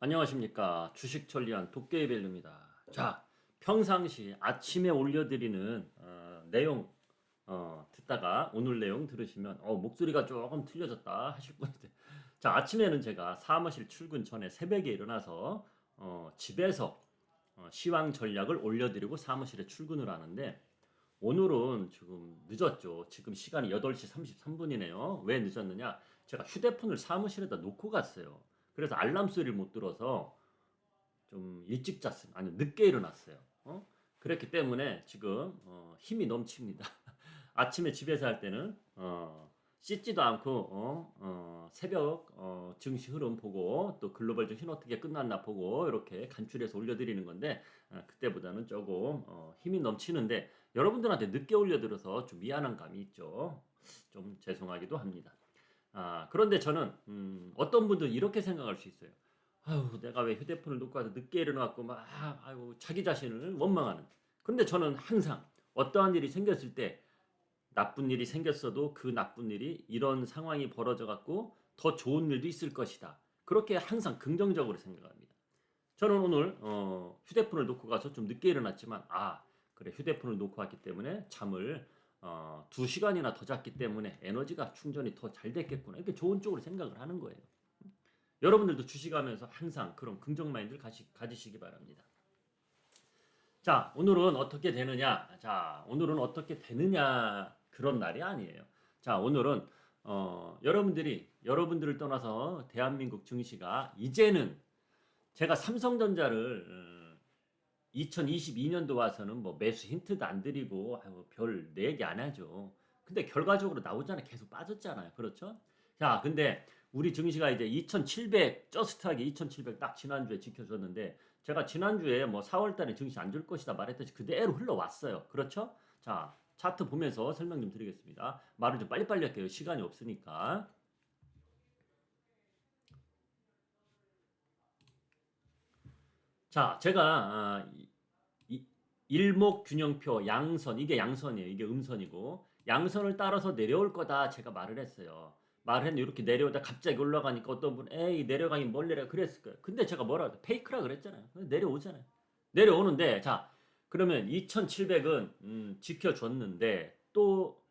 안녕하십니까 주식 천리안 도깨비 벨루입니다. 자 평상시 아침에 올려드리는 어, 내용 어, 듣다가 오늘 내용 들으시면 어, 목소리가 조금 틀려졌다 하실 분인데 자 아침에는 제가 사무실 출근 전에 새벽에 일어나서 어, 집에서 어, 시황 전략을 올려드리고 사무실에 출근을 하는데 오늘은 지금 늦었죠. 지금 시간이 8시 33분이네요. 왜 늦었느냐? 제가 휴대폰을 사무실에다 놓고 갔어요. 그래서 알람 소리를 못 들어서 좀 일찍 잤습니다. 아니 늦게 일어났어요. 어? 그렇기 때문에 지금 어, 힘이 넘칩니다. 아침에 집에서 할 때는 어, 씻지도 않고 어, 어, 새벽 어, 증시 흐름 보고 또 글로벌 증시는 어떻게 끝났나 보고 이렇게 간추려서 올려드리는 건데 어, 그때보다는 조금 어, 힘이 넘치는데 여러분들한테 늦게 올려드려서 좀 미안한 감이 있죠. 좀 죄송하기도 합니다. 아, 그런데 저는 음, 어떤 분들은 이렇게 생각할 수 있어요. 아유, 내가 왜 휴대폰을 놓고 와서 늦게 일어나고 막 아유, 자기 자신을 원망하는. 근데 저는 항상 어떠한 일이 생겼을 때 나쁜 일이 생겼어도 그 나쁜 일이 이런 상황이 벌어져 갖고 더 좋은 일도 있을 것이다. 그렇게 항상 긍정적으로 생각합니다. 저는 오늘 어, 휴대폰을 놓고 가서 좀 늦게 일어났지만 아 그래 휴대폰을 놓고 왔기 때문에 잠을 어, 두 시간이나 더 잤기 때문에 에너지가 충전이 더 잘 됐겠구나 이렇게 좋은 쪽으로 생각을 하는 거예요. 여러분들도 주식하면서 항상 그런 긍정 마인드를 가시, 가지시기 바랍니다. 자 오늘은 어떻게 되느냐? 자 오늘은 어떻게 되느냐 그런 날이 아니에요. 자 오늘은 어, 여러분들이 여러분들을 떠나서 대한민국 증시가 이제는 제가 삼성전자를 어, 2022년도 와서는 뭐 매수 힌트도 안 드리고 아유, 별 내기 안 하죠. 근데 결과적으로 나오잖아요. 계속 빠졌잖아요. 그렇죠? 자, 근데 우리 증시가 이제 2700 저스트하게 2700 딱 지난주에 지켜줬는데 제가 지난주에 뭐 4월 달에 증시 안 줄 것이다 말했듯이 그대로 흘러왔어요. 그렇죠? 자, 차트 보면서 설명 좀 드리겠습니다. 말을 좀 빨리빨리 할게요. 시간이 없으니까. 자, 제가 아, 일목균형표 양선 이게 양선이에요. 이게 음선이고 양선을 따라서 내려올 거다 제가 말을 했어요. 말을 했는데 이렇게 내려오다 갑자기 올라가니까 어떤 분 에이 내려가긴 뭘 내려 그랬을 거예요. 근데 제가 뭐라 페이크라 그랬잖아요. 내려오잖아요. 내려오는데 자 그러면 2,700은 음, 지켜줬는데 또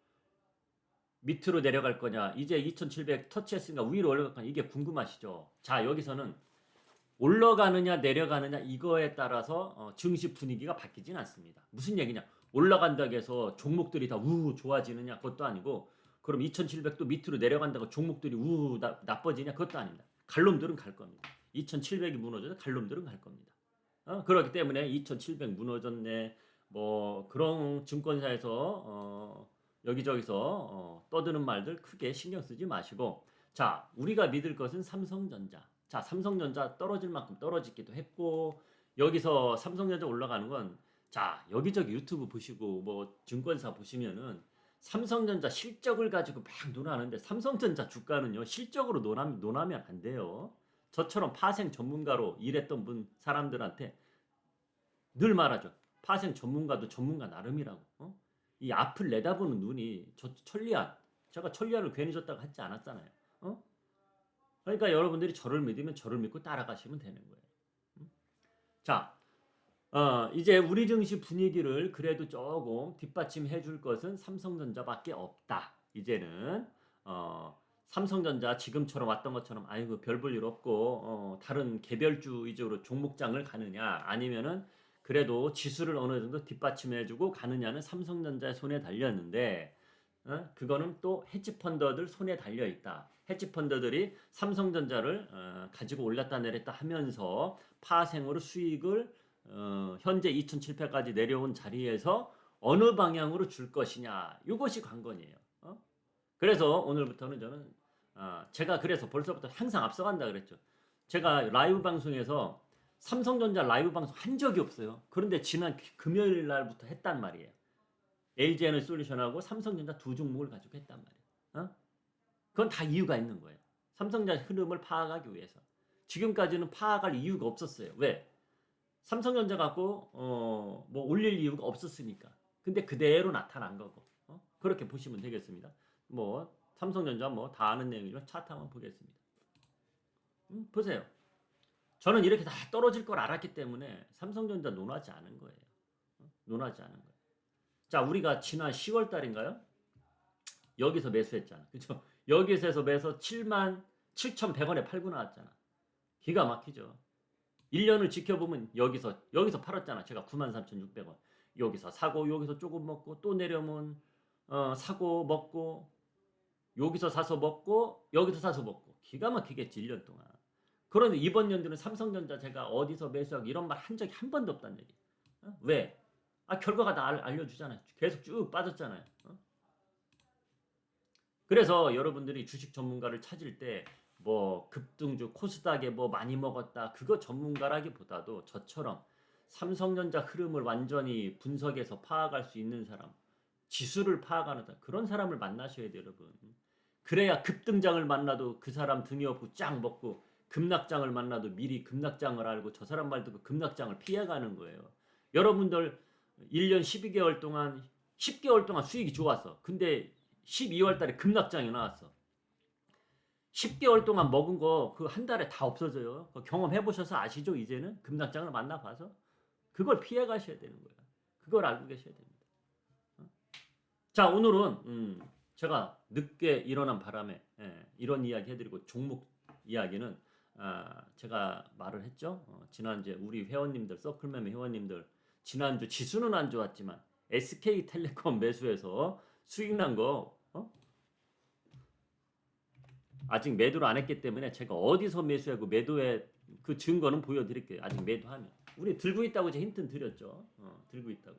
밑으로 내려갈 거냐 이제 2,700 터치했으니까 위로 올라갈 거냐 이게 궁금하시죠? 자 여기서는 올라가느냐 내려가느냐 이거에 따라서 어, 증시 분위기가 바뀌진 않습니다. 무슨 얘기냐? 올라간다고 해서 종목들이 다 우우 좋아지느냐 그것도 아니고 그럼 2700도 밑으로 내려간다고 종목들이 우우 나, 나빠지냐 그것도 아닙니다. 갈놈들은 갈 겁니다. 2700이 무너져도 갈놈들은 갈 겁니다. 어? 그렇기 때문에 2700 무너졌네 뭐 그런 증권사에서 어, 여기저기서 어, 떠드는 말들 크게 신경 쓰지 마시고 자 우리가 믿을 것은 삼성전자 자 삼성전자 떨어질 만큼 떨어지기도 했고 여기서 삼성전자 올라가는 건 자 여기저기 유튜브 보시고 뭐 증권사 보시면은 삼성전자 실적을 가지고 막 논하는데 삼성전자 주가는요 실적으로 논하면, 논하면 안 돼요. 저처럼 파생 전문가로 일했던 분 사람들한테 늘 말하죠. 파생 전문가도 전문가 나름이라고. 어? 이 앞을 내다보는 눈이 저 천리안. 제가 천리안을 괜히 줬다고 하지 않았잖아요. 어? 그러니까 여러분들이 저를 믿으면 저를 믿고 따라가시면 되는 거예요. 음? 자, 어, 이제 우리 증시 분위기를 그래도 조금 뒷받침해 줄 것은 삼성전자밖에 없다. 이제는 어, 삼성전자 지금처럼 왔던 것처럼 아이고 별 볼 일 없고 어, 다른 개별주 위주로 종목장을 가느냐 아니면은 그래도 지수를 어느 정도 뒷받침해 주고 가느냐는 삼성전자의 손에 달렸는데 어? 그거는 또 헤지펀더들 손에 달려 있다. 헤지펀더들이 삼성전자를 어, 가지고 올랐다 내렸다 하면서 파생으로 수익을 어, 현재 2,700까지 내려온 자리에서 어느 방향으로 줄 것이냐 이것이 관건이에요. 어? 그래서 오늘부터는 저는 어, 제가 그래서 벌써부터 항상 앞서간다 그랬죠. 제가 라이브 방송에서 삼성전자 라이브 방송 한 적이 없어요. 그런데 지난 금요일 날부터 했단 말이에요. LG에너 솔루션하고 삼성전자 두 종목을 가지고 했단 말이에요. 어? 그건 다 이유가 있는 거예요. 삼성전자 흐름을 파악하기 위해서. 지금까지는 파악할 이유가 없었어요. 왜? 삼성전자 갖고 어, 뭐 올릴 이유가 없었으니까. 근데 그대로 나타난 거고. 어? 그렇게 보시면 되겠습니다. 뭐 삼성전자 뭐 다 아는 내용이지만 차트 한번 보겠습니다. 음, 보세요. 저는 이렇게 다 떨어질 걸 알았기 때문에 삼성전자 논하지 않은 거예요. 어? 논하지 않은 거예요. 자, 우리가 지난 10월 달인가요? 여기서 매수했잖아. 그죠? 여기서 해서 매서 7만 7,100원에 팔고 나왔잖아. 기가 막히죠. 1년을 지켜보면 여기서 여기서 팔았잖아. 제가 93,600원. 여기서 사고 여기서 조금 먹고 또 내려면 어, 사고 먹고 여기서 사서 먹고 여기서 사서 먹고 기가 막히겠지 1년 동안. 그런데 이번 연도는 삼성전자 제가 어디서 매수하고 이런 말 한 적이 한 번도 없단 얘기. 어? 왜? 아 결과가 다 알- 알려주잖아요. 계속 쭉 빠졌잖아요. 어? 그래서 여러분들이 주식 전문가를 찾을 때 뭐 급등주 코스닥에 뭐 많이 먹었다 그거 전문가라기보다도 저처럼 삼성전자 흐름을 완전히 분석해서 파악할 수 있는 사람 지수를 파악하는 사람 그런 사람을 만나셔야 돼요 여러분. 그래야 급등장을 만나도 그 사람 등에 업고 쫙 먹고 급락장을 만나도 미리 급락장을 알고 저 사람 말 듣고 급락장을 피해가는 거예요. 여러분들 1년 12개월 동안 10개월 동안 수익이 좋았어 근데 12월 달에 급락장이 나왔어 10개월 동안 먹은 거 그 한 달에 다 없어져요. 경험해 보셔서 아시죠? 이제는 급락장을 만나 봐서 그걸 피해 가셔야 되는 거야. 그걸 알고 계셔야 됩니다. 어? 자 오늘은 음, 제가 늦게 일어난 바람에 예, 이런 이야기 해드리고 종목 이야기는 아, 제가 말을 했죠. 어, 지난주에 우리 회원님들 서클member 회원님들 지난주 지수는 안 좋았지만 SK텔레콤 매수해서 수익 난거 어? 아직 매도를 안 했기 때문에 제가 어디서 매수하고 매도의 그 증거는 보여드릴게요. 아직 매도하면 우리 들고 있다고 제가 힌트 드렸죠. 어, 들고 있다고.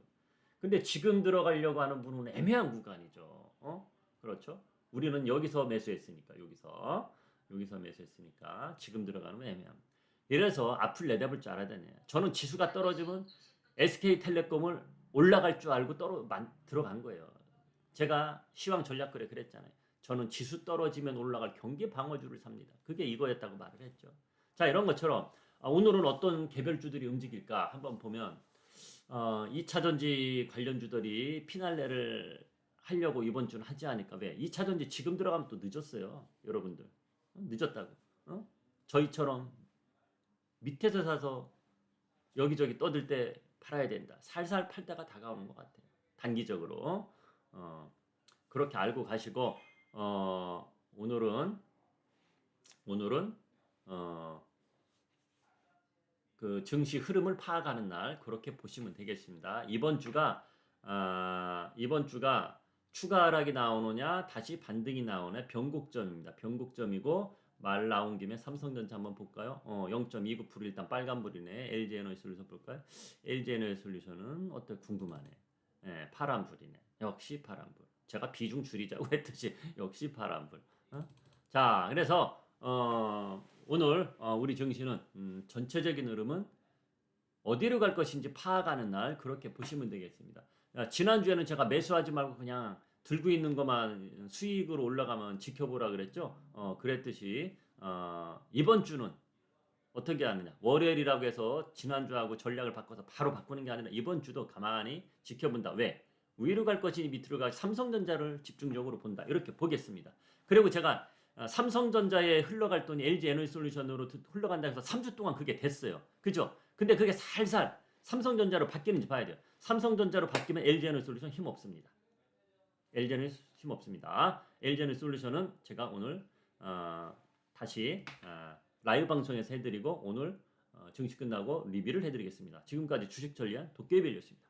근데 지금 들어가려고 하는 분은 애매한 구간이죠. 어? 그렇죠? 우리는 여기서 매수했으니까 여기서 여기서 매수했으니까 지금 들어가는 건 애매합니다. 이래서 앞을 내다볼 줄 알아야 되네. 저는 지수가 떨어지면 SK텔레콤을 올라갈 줄 알고 떨어 만, 들어간 거예요. 제가 시황 전략거래 그랬잖아요. 저는 지수 떨어지면 올라갈 경기 방어주를 삽니다. 그게 이거였다고 말을 했죠. 자 이런 것처럼 아, 오늘은 어떤 개별주들이 움직일까 한번 보면 어, 2차전지 관련주들이 피날레를 하려고 이번 주는 하지 않을까 왜? 2차전지 지금 들어가면 또 늦었어요. 여러분들 어? 늦었다고. 어? 저희처럼 밑에서 사서 여기저기 떠들 때 팔아야 된다. 살살 팔 때가 다가오는 것 같아요. 단기적으로 어, 그렇게 알고 가시고 어, 오늘은 오늘은 어, 그 증시 흐름을 파악하는 날 그렇게 보시면 되겠습니다. 이번 주가 아, 이번 주가 추가 하락이 나오느냐 다시 반등이 나오냐 변곡점입니다. 변곡점이고 말 나온 김에 삼성전자 한번 볼까요? 어, 0.29% 일단 빨간불이네. LG에너지 솔루션 볼까요? LG에너지 솔루션은 어때 궁금하네. 예, 파란불이네. 역시 파란불. 제가 비중 줄이자고 했듯이 역시 파란불. 어? 자, 그래서 어, 오늘 어, 우리 증시는 음, 전체적인 흐름은 어디로 갈 것인지 파악하는 날 그렇게 보시면 되겠습니다. 야, 지난 주에는 제가 매수하지 말고 그냥 들고 있는 것만 수익으로 올라가면 지켜보라 그랬죠. 어, 그랬듯이 어, 이번 주는 어떻게 하느냐. 월요일이라고 해서 지난주하고 전략을 바꿔서 바로 바꾸는 게 아니라 이번 주도 가만히 지켜본다. 왜? 위로 갈 것이니 밑으로 갈 삼성전자를 집중적으로 본다. 이렇게 보겠습니다. 그리고 제가 어, 삼성전자에 흘러갈 돈이 LG 에너지 솔루션으로 흘러간다 해서 3주 동안 그게 됐어요. 그죠? 근데 그게 살살 삼성전자로 바뀌는지 봐야 돼요. 삼성전자로 바뀌면 LG 에너지 솔루션 힘 없습니다. LG는 힘 없습니다. LG는 솔루션은 제가 오늘 어, 다시 어, 라이브 방송에서 해드리고 오늘 어, 증시 끝나고 리뷰를 해드리겠습니다. 지금까지 주식 전략 도깨비였습니다.